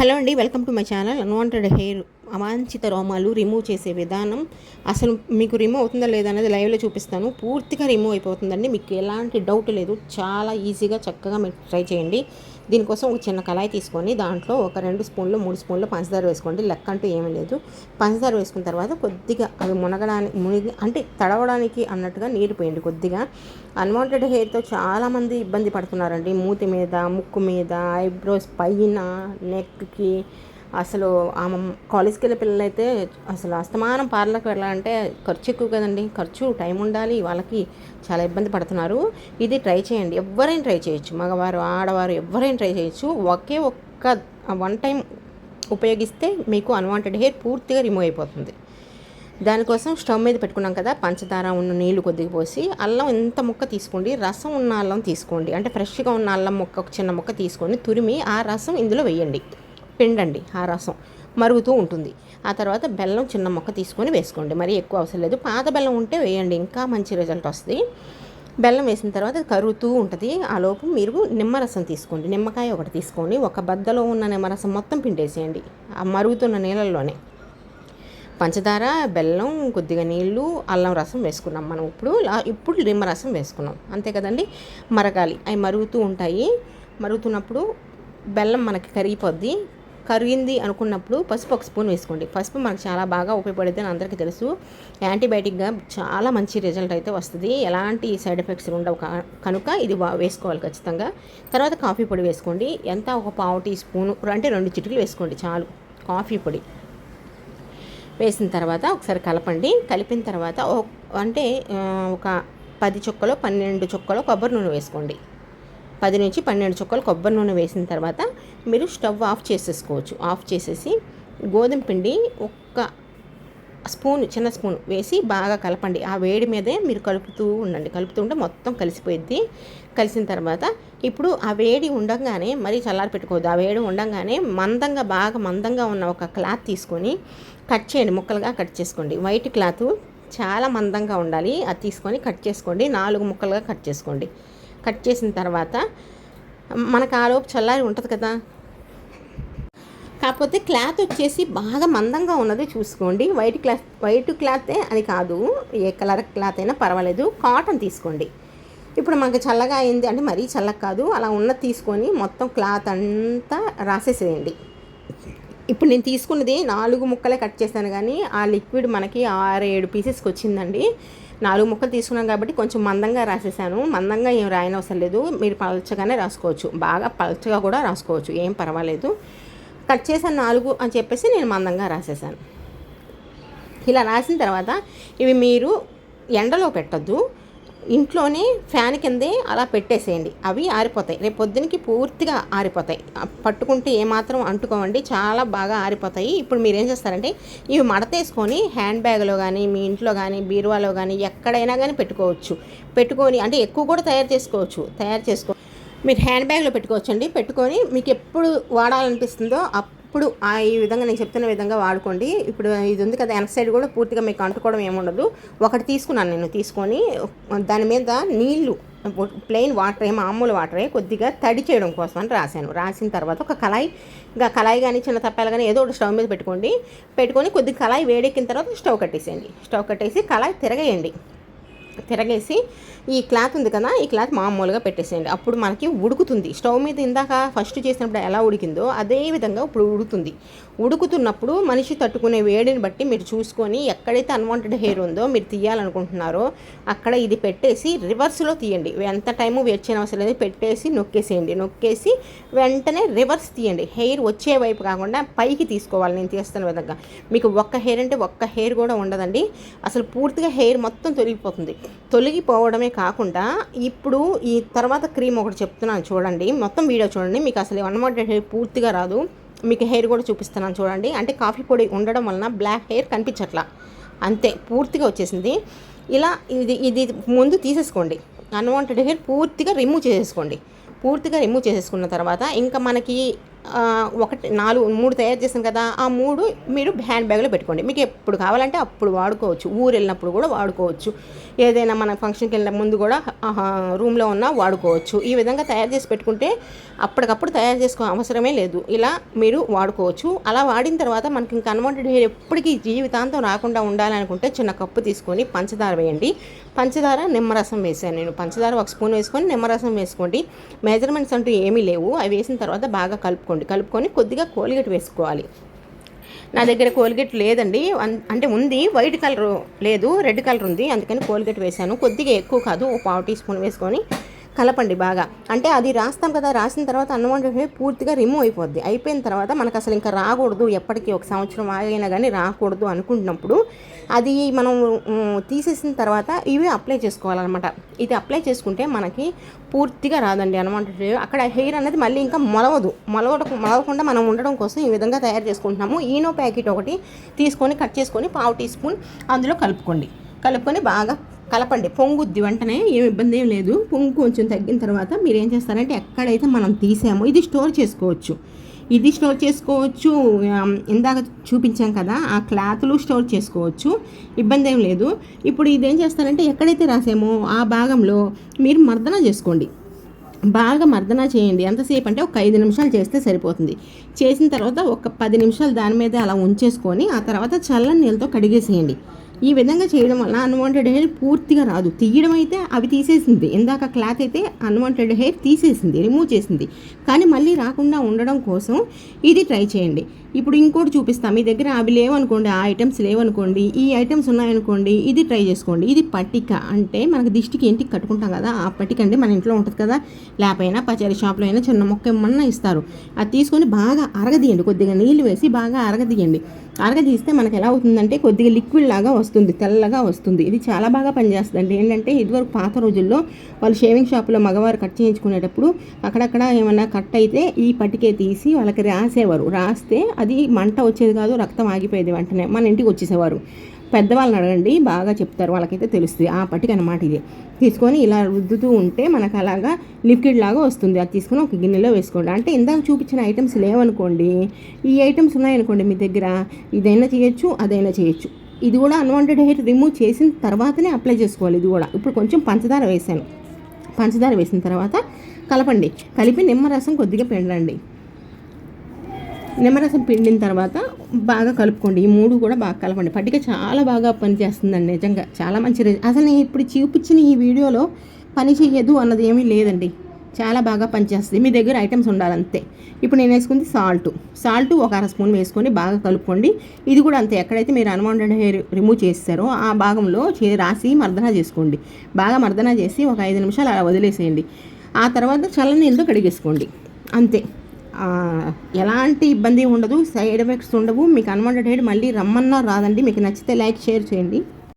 Hello అండి welcome to my channel. Unwanted hair అవాంఛిత రోమాలు రిమూవ్ చేసే విధానం. అసలు మీకు రిమూవ్ అవుతుందా లేదా అనేది లైవ్లో చూపిస్తాను. పూర్తిగా రిమూవ్ అయిపోతుందండి. మీకు ఎలాంటి డౌట్ లేదు. చాలా ఈజీగా చక్కగా మీరు ట్రై చేయండి. దీనికోసం ఒక చిన్న కళాయి తీసుకొని దాంట్లో ఒక రెండు స్పూన్లు మూడు స్పూన్లు పంచదార వేసుకోండి. లెక్క అంటూ ఏమీ లేదు. పంచదార వేసుకున్న తర్వాత కొద్దిగా అవి మునగడానికి మునిగి అంటే తడవడానికి అన్నట్టుగా నీరు పోయండి కొద్దిగా. అన్వాంటెడ్ హెయిర్తో చాలామంది ఇబ్బంది పడుతున్నారండి. మూతి మీద ముక్కు మీద ఐబ్రోస్ పైన నెక్కి అసలు ఆమె కాలేజ్కి వెళ్ళే పిల్లలైతే అసలు అస్తమానం పార్లర్కి వెళ్ళాలంటే ఖర్చు ఎక్కువ కదండి. ఖర్చు టైం ఉండాలి. వాళ్ళకి చాలా ఇబ్బంది పడుతున్నారు. ఇది ట్రై చేయండి. ఎవరైనా ట్రై చేయొచ్చు. మగవారు ఆడవారు ఎవరైనా ట్రై చేయొచ్చు. ఒకే ఒక్క వన్ టైం ఉపయోగిస్తే మీకు అన్వాంటెడ్ హెయిర్ పూర్తిగా రిమూవ్ అయిపోతుంది. దానికోసం స్టవ్ మీద పెట్టుకున్నాం కదా పంచదార ఉన్న నీళ్ళు కొద్దిగా పోసి అల్లం ఎంత ముక్క తీసుకోండి? రసం ఉన్న అల్లం తీసుకోండి. అంటే ఫ్రెష్గా ఉన్న అల్లం ముక్క ఒక చిన్న ముక్క తీసుకొని తురిమి ఆ రసం ఇందులో వేయండి. పిండండి ఆ రసం మరుగుతూ ఉంటుంది. ఆ తర్వాత బెల్లం చిన్న మొక్క తీసుకొని వేసుకోండి. మరి ఎక్కువ అవసరం లేదు. పాత బెల్లం ఉంటే వేయండి ఇంకా మంచి రిజల్ట్ వస్తుంది. బెల్లం వేసిన తర్వాత కరుగుతూ ఉంటుంది. ఆ లోపు మీరు నిమ్మరసం తీసుకోండి. నిమ్మకాయ ఒకటి తీసుకోండి. ఒక బద్దలో ఉన్న నిమ్మరసం మొత్తం పిండేసేయండి ఆ మరుగుతున్న నీళ్ళల్లోనే. పంచదార బెల్లం కొద్దిగా నీళ్ళు అల్లం రసం వేసుకున్నాం మనం ఇప్పుడు. ఇప్పుడు నిమ్మరసం వేసుకున్నాం. అంతే కదండి? మరగాలి. అవి మరుగుతూ ఉంటాయి. మరుగుతున్నప్పుడు బెల్లం మనకి కరిగిపోద్ది. కరిగింది అనుకున్నప్పుడు పసుపు ఒక స్పూన్ వేసుకోండి. పసుపు మనకు చాలా బాగా ఉపయోగపడుతుంది అని అందరికీ తెలుసు. యాంటీబయాటిక్గా చాలా మంచి రిజల్ట్ అయితే వస్తుంది. ఎలాంటి సైడ్ ఎఫెక్ట్స్ ఉండవు కనుక ఇది వా- వేసుకోవాలి ఖచ్చితంగా. తర్వాత కాఫీ పొడి వేసుకోండి. ఎంత ఒక పావు టీ స్పూను అంటే రెండు చిటికలు వేసుకోండి చాలు. కాఫీ పొడి వేసిన తర్వాత ఒకసారి కలపండి. కలిపిన తర్వాత అంటే ఒక పది చుక్కలో పన్నెండు చుక్కలో కొబ్బరి నూనె వేసుకోండి. పది నుంచి పన్నెండు చుక్కలు కొబ్బరి నూనె వేసిన తర్వాత మీరు స్టవ్ ఆఫ్ చేసేసుకోవచ్చు. ఆఫ్ చేసేసి గోధుమ పిండి ఒక్క స్పూన్ చిన్న స్పూన్ వేసి బాగా కలపండి. ఆ వేడి మీదే మీరు కలుపుతూ ఉండండి. కలుపుతుంటే మొత్తం కలిసిపోయిద్ది. కలిసిన తర్వాత ఇప్పుడు ఆ వేడి ఉండగానే మరీ చల్లారి పెట్టుకోవద్దు. ఆ వేడి ఉండగానే మందంగా బాగా మందంగా ఉన్న ఒక క్లాత్ తీసుకొని కట్ చేయండి. ముక్కలుగా కట్ చేసుకోండి. వైట్ క్లాత్ చాలా మందంగా ఉండాలి. అది తీసుకొని కట్ చేసుకోండి. నాలుగు ముక్కలుగా కట్ చేసుకోండి. కట్ చేసిన తర్వాత మనకు ఆ లోపు చల్లారి ఉంటుంది కదా. కాకపోతే క్లాత్ వచ్చేసి బాగా మందంగా ఉన్నది చూసుకోండి. వైట్ క్లాత్ వైట్ క్లాతే అని కాదు. ఏ కలర్ క్లాత్ అయినా పర్వాలేదు. కాటన్ తీసుకోండి. ఇప్పుడు మనకు చల్లగా అయింది అంటే మరీ చల్లగా కాదు. అలా ఉన్న తీసుకొని మొత్తం క్లాత్ అంతా రాసేసేయండి. ఇప్పుడు నేను తీసుకున్నది నాలుగు ముక్కలే కట్ చేశాను కానీ ఆ లిక్విడ్ మనకి ఆరు ఏడు పీసెస్కి వచ్చిందండి. నాలుగు ముక్కలు తీసుకున్నాం కాబట్టి కొంచెం మందంగా రాసేసాను. మందంగా ఏం రాయనవసరం లేదు మీరు పలచగానే రాసుకోవచ్చు. బాగా పలచగా కూడా రాసుకోవచ్చు. ఏం పర్వాలేదు. కట్ చేశాను నాలుగు అని చెప్పేసి నేను మందంగా రాసేసాను. ఇలా రాసిన తర్వాత ఇవి మీరు ఎండలో పెట్టద్దు. ఇంట్లోనే ఫ్యాన్ కిందే అలా పెట్టేసేయండి. అవి ఆరిపోతాయి. రేపు పొద్దునకి పూర్తిగా ఆరిపోతాయి. పట్టుకుంటే ఏమాత్రం అంటుకోవండి. చాలా బాగా ఆరిపోతాయి. ఇప్పుడు మీరు ఏం చేస్తారంటే ఇవి మడతేసుకొని హ్యాండ్ బ్యాగ్లో కానీ మీ ఇంట్లో కానీ బీరువాలో కానీ ఎక్కడైనా కానీ పెట్టుకోవచ్చు. పెట్టుకొని అంటే ఎక్కువ కూడా తయారు చేసుకోవచ్చు. తయారు చేసుకో మీరు హ్యాండ్ బ్యాగ్లో పెట్టుకోవచ్చండి. పెట్టుకొని మీకు ఎప్పుడు వాడాలనిపిస్తుందో అప్పుడు ఆ ఈ విధంగా నేను చెప్తున్న విధంగా వాడుకోండి. ఇప్పుడు ఇది ఉంది కదా వెనక సైడ్ కూడా పూర్తిగా మీకు అంటుకోవడం ఏముండదు ఒకటి తీసుకున్నాను నేను తీసుకొని దాని మీద నీళ్ళు ప్లెయిన్ వాటరే మామూలు వాటరే కొద్దిగా తడి చేయడం కోసం అని రాశాను. రాసిన తర్వాత ఒక కళాయి ఇంకా కళాయి కానీ చిన్న తప్పాలు కానీ ఏదో ఒకటి స్టవ్ మీద పెట్టుకోండి. పెట్టుకొని కొద్దిగా కళాయి వేడెక్కిన తర్వాత స్టవ్ కట్టేసేయండి. స్టవ్ కట్టేసి కళాయి తిరగేయండి. తిరగేసి ఈ క్లాత్ ఉంది కదా ఈ క్లాత్ మామూలుగా పెట్టేసేయండి. అప్పుడు మనకి ఉడుకుతుంది. స్టవ్ మీద ఇందాక ఫస్ట్ చేసినప్పుడు ఎలా ఉడికిందో అదే విధంగా ఇప్పుడు ఉడుకుతుంది. ఉడుకుతున్నప్పుడు మనిషి తట్టుకునే వేడిని బట్టి మీరు చూసుకొని ఎక్కడైతే అన్వాంటెడ్ హెయిర్ ఉందో మీరు తీయాలనుకుంటున్నారో అక్కడ ఇది పెట్టేసి రివర్స్లో తీయండి. ఎంత టైము వెయిట్ చేయని అవసరం లేదు. పెట్టేసి నొక్కేసేయండి. నొక్కేసి వెంటనే రివర్స్ తీయండి. హెయిర్ వచ్చే వైపు కాకుండా పైకి తీసుకోవాలి. నేను తీస్తున్న విధంగా. మీకు ఒక్క హెయిర్ అంటే ఒక్క హెయిర్ కూడా ఉండదండి. అసలు పూర్తిగా హెయిర్ మొత్తం తొలగిపోతుంది. తొలగిపోవడమే కాకుండా ఇప్పుడు ఈ తర్వాత క్రీమ్ ఒకటి చెప్తున్నాను చూడండి. మొత్తం వీడియో చూడండి. మీకు అసలు అనమాట హెయిర్ పూర్తిగా రాదు. మీకు హెయిర్ కూడా చూపిస్తున్నాను చూడండి. అంటే కాఫీ పొడి ఉండడం వలన బ్లాక్ హెయిర్ కనిపించట్లా. అంతే పూర్తిగా వచ్చేసింది. ఇలా ఇది ఇది ముందు తీసేసుకోండి. అన్వాంటెడ్ హెయిర్ పూర్తిగా రిమూవ్ చేసేసుకోండి. పూర్తిగా రిమూవ్ చేసేసుకున్న తర్వాత ఇంకా మనకి ఒకటి నాలుగు మూడు తయారు చేసాం కదా ఆ మూడు మీరు హ్యాండ్ బ్యాగ్లో పెట్టుకోండి. మీకు ఎప్పుడు కావాలంటే అప్పుడు వాడుకోవచ్చు. ఊరు వెళ్ళినప్పుడు కూడా వాడుకోవచ్చు. ఏదైనా మన ఫంక్షన్కి వెళ్ళిన ముందు కూడా రూమ్లో ఉన్నా వాడుకోవచ్చు. ఈ విధంగా తయారు చేసి పెట్టుకుంటే అప్పటికప్పుడు తయారు చేసుకో అవసరమే లేదు. ఇలా మీరు వాడుకోవచ్చు. అలా వాడిన తర్వాత మనకి ఇంకా అన్వాంటెడ్ హెయిర్ ఎప్పటికీ జీవితాంతం రాకుండా ఉండాలనుకుంటే చిన్న కప్పు తీసుకొని పంచదార వేయండి. పంచదార నిమ్మరసం వేసాను నేను. పంచదార ఒక స్పూన్ వేసుకొని నిమ్మరసం వేసుకోండి. మెజర్మెంట్స్ అంటూ ఏమీ లేవు. అవి వేసిన తర్వాత బాగా కలుపుకోండి కలుపుకొని కొద్దిగా కోల్గేట్ వేసుకోవాలి. నా దగ్గర కోల్గేట్ లేదండి. అంటే ఉంది. వైట్ కలర్ లేదు. రెడ్ కలర్ ఉంది. అందుకని కోల్గేట్ వేశాను కొద్దిగా ఎక్కువ కాదు. ఒక పావు టీ స్పూన్ వేసుకొని కలపండి బాగా. అంటే అది రాస్తాం కదా రాసిన తర్వాత అన్వాంటెడ్ పూర్తిగా రిమూవ్ అయిపోద్ది. అయిపోయిన తర్వాత మనకు అసలు ఇంకా రాకూడదు ఎప్పటికీ ఒక సంవత్సరం ఆగైనా కానీ రాకూడదు అనుకుంటున్నప్పుడు అది మనం తీసేసిన తర్వాత ఇవి అప్లై చేసుకోవాలన్నమాట. ఇది అప్లై చేసుకుంటే మనకి పూర్తిగా రాదండి అన్వాంటెడ్ హెయిర్ అక్కడ హెయిర్ అనేది మళ్ళీ ఇంకా మొలవదు. మొలవడ మొలవకుండా మనం ఉండడం కోసం ఈ విధంగా తయారు చేసుకుంటున్నాము. ఈనో ప్యాకెట్ ఒకటి తీసుకొని కట్ చేసుకొని పావు టీ స్పూన్ అందులో కలుపుకోండి. కలుపుకొని బాగా కలపండి. పొంగుద్ది వెంటనే ఏం ఇబ్బంది ఏం లేదు. పొంగు కొంచెం తగ్గిన తర్వాత మీరు ఏం చేస్తారంటే ఎక్కడైతే మనం తీసామో ఇది స్టోర్ చేసుకోవచ్చు. ఇది స్టోర్ చేసుకోవచ్చు ఇందాక చూపించాం కదా ఆ క్లాత్లు స్టోర్ చేసుకోవచ్చు. ఇబ్బంది ఏం లేదు. ఇప్పుడు ఇదేం చేస్తారంటే ఎక్కడైతే రాసామో ఆ భాగంలో మీరు మర్దన చేసుకోండి. బాగా మర్దన చేయండి. ఎంతసేపు అంటే ఒక ఐదు నిమిషాలు చేస్తే సరిపోతుంది. చేసిన తర్వాత ఒక పది నిమిషాలు దాని మీద అలా ఉంచేసుకొని ఆ తర్వాత చల్లని నీళ్ళతో కడిగేసేయండి. ఈ విధంగా చేయడం వల్ల అన్వాంటెడ్ హెయిర్ పూర్తిగా రాదు. తీయడం అయితే అవి తీసేసింది. ఇందాక క్లాత్ అయితే అన్వాంటెడ్ హెయిర్ తీసేసింది రిమూవ్ చేసింది. కానీ మళ్ళీ రాకుండా ఉండడం కోసం ఇది ట్రై చేయండి. ఇప్పుడు ఇంకోటి చూపిస్తాం. మీ దగ్గర అవి లేవనుకోండి ఆ ఐటమ్స్ లేవనుకోండి ఈ ఐటమ్స్ ఉన్నాయనుకోండి ఇది ట్రై చేసుకోండి. ఇది పట్టిక అంటే మనకు దిష్టికి ఇంటికి కట్టుకుంటాం కదా ఆ పట్టిక అంటే మన ఇంట్లో ఉంటుంది కదా. లేకపోయినా పచారీ షాప్లో అయినా చిన్న మొక్క ఏమన్నా ఇస్తారు. అది తీసుకొని బాగా అరగదీయండి. కొద్దిగా నీళ్ళు వేసి బాగా అరగదీయండి. అరగదీస్తే మనకి ఎలా అవుతుందంటే కొద్దిగా లిక్విడ్ లాగా వస్తుంది. వస్తుంది తెల్లగా వస్తుంది. ఇది చాలా బాగా పనిచేస్తుంది ఏంటంటే ఇదివరకు పాత రోజుల్లో వాళ్ళు షేవింగ్ షాప్లో మగవారు కట్ చేయించుకునేటప్పుడు అక్కడక్కడ ఏమైనా కట్ అయితే ఈ పట్టికే తీసి వాళ్ళకి రాసేవారు. రాస్తే అది మంట వచ్చేది కాదు రక్తం ఆగిపోయేది వెంటనే మన ఇంటికి వచ్చేసేవారు. పెద్దవాళ్ళని అడగండి బాగా చెప్తారు. వాళ్ళకైతే తెలుస్తుంది. ఆ పట్టిక అనమాట ఇది. తీసుకొని ఇలా రుద్దుతూ ఉంటే మనకు అలాగా లిక్విడ్ లాగా వస్తుంది. అది తీసుకొని ఒక గిన్నెలో వేసుకోండి. అంటే ఇందాక చూపించిన ఐటమ్స్ లేవనుకోండి ఈ ఐటమ్స్ ఉన్నాయనుకోండి మీ దగ్గర ఇదైనా చేయొచ్చు అదైనా చేయొచ్చు. ఇది కూడా అన్వాంటెడ్ హెయిర్ రిమూవ్ చేసిన తర్వాతనే అప్లై చేసుకోవాలి. ఇది కూడా. ఇప్పుడు కొంచెం పంచదార వేసాను. పంచదార వేసిన తర్వాత కలపండి. కలిపి నిమ్మరసం కొద్దిగా పిండండి. నిమ్మరసం పిండిన తర్వాత బాగా కలుపుకోండి. ఈ మూడు కూడా బాగా కలపండి. పట్టిక చాలా బాగా పనిచేస్తుందండి నిజంగా. చాలా మంచి అసలు నేను ఇప్పుడు చూపించిన ఈ వీడియోలో పని చేయదు అన్నది ఏమీ లేదండి. చాలా బాగా పనిచేస్తుంది. మీ దగ్గర ఐటమ్స్ ఉండాలంతే. ఇప్పుడు నేను వేసుకుంది సాల్ట్ సాల్ట్ ఒక అర స్పూన్ వేసుకొని బాగా కలుపుకోండి. ఇది కూడా అంతే. ఎక్కడైతే మీరు అన్వాంటెడ్ హెయిర్ రిమూవ్ చేస్తారో ఆ భాగంలో చే రాసి మర్దన చేసుకోండి. బాగా మర్దన చేసి ఒక ఐదు నిమిషాలు అలా వదిలేసేయండి. ఆ తర్వాత చల్లని నీళ్ళతో కడిగేసుకోండి. అంతే. ఎలాంటి ఇబ్బంది ఉండదు. సైడ్ ఎఫెక్ట్స్ ఉండవు. మీకు అన్వాంటెడ్ హెయిర్ మళ్ళీ రమ్మన్నా రాదండి. మీకు నచ్చితే లైక్ షేర్ చేయండి.